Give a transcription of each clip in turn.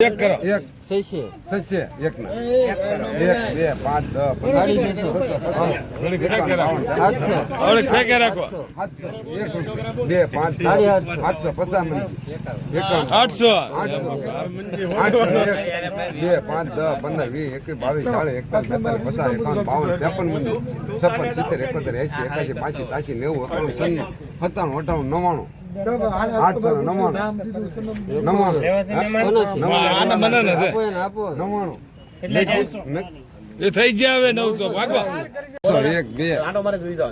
એક કરો. એક. સૈસે સસ્ય એક ના. એક બે પાંચ દસ પંદર. ફેંકે રાખો. બે પાંચ સાતસો પચાસ આઠસો બે પાંચ દસ પંદર વીસ એકવીસ બાવીસ ચાલીસ એકતાલીસ બેતાલીસ પચાસ એકાવન બાવન ત્રેપન મંદિર છપ્પન સિત્તેર એકોતેર એસી એકાસી બાસી ત્યાસી નેવું એકાણું સન્નું સત્તાણું અઠાણું નવ્વાણું. આઠસો નવ્વાણું એ થઈ ગયા હવે નવસો એક બે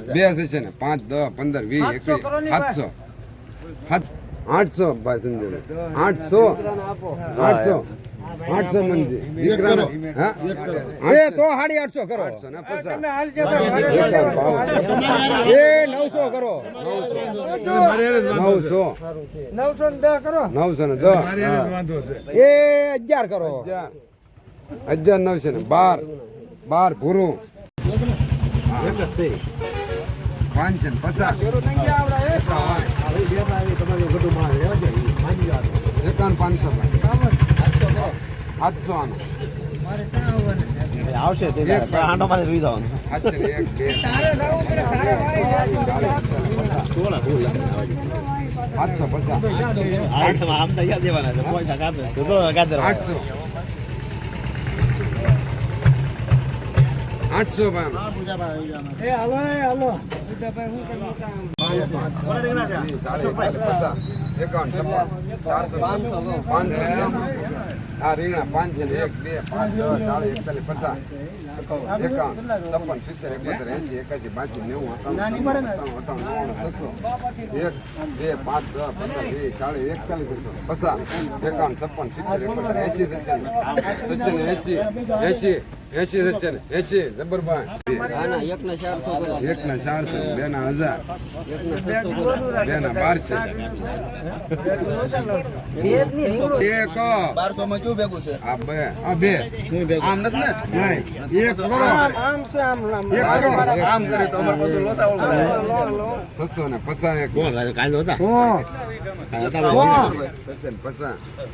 બે છે ને પાંચ દસ પંદર વીસ એકવીસ સાતસો આઠસો ભાઈ સંજય આઠસો આઠસો આઠસો મંજી દીકરાનો હા તો સાડી આઠસો કરો એ નવસો કરો નવસો નવસો ને દસ કરો. નવસો ને દસ એ અગિયાર કરો. હજાર નવસો ને બાર. બાર પૂરું પાંચન પચાસ. એકાવન. પાંચસો સાતસો આનો આવશે તે આંટો મારે જોઈ જવાનું. પચાસ. આમ દેવાના છે. પૈસા કાપે તો ગાદર આઠસો. આઠસો એ હાલો હાલો. એકાવન છપ્પન પાંચસો આ રીંગણા પાંચ છે એક બે પાંચ દસ ચાલીસ એકતાલીસ પચાસ એકાવન છપ્પન સિત્તેર એકોતેર એસી એકાસી બાસી નેવું અઠાણું અઠાણું અઠાણું છસો એક બે પાંચ દસ પંદર વીસ ચાલીસ એકતાલીસ પચાસ એકાવન છપ્પન સિત્તેર એકોતેર એસી સચ્ચન સચ્ચન એસી એસી એસી સચ્ચન એસી જબરભાઈ એક ને ચારસો એક ના ચારસો બે ના હજાર બે ના બારસો. એક. બારસો માં કયું ભેગું છે? આ બે આ બે. આમ નથી ને? નહીં. એક કરો. આમ છે આમ એક કરો. આમ કરે તો અમારે બધું લોસા છસો ને પસા એક. કાંઈ હતા? છસો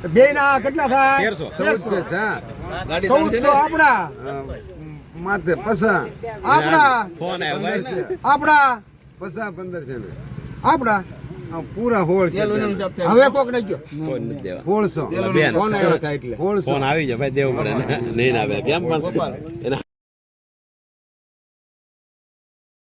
બે ના કેટલા થાય? ચૌદ છે ચૌદસો આપણા. માથે પસા. આપણા. પંદર છે આપણા. પસા પંદર છે આપણા. પૂરા હોળ છે હવે કોક નહીં ગયો ફોન આવ્યો છે ફોન આવી જાય ભાઈ દેવું પડે. નહીં આવે કેમ પણ. એના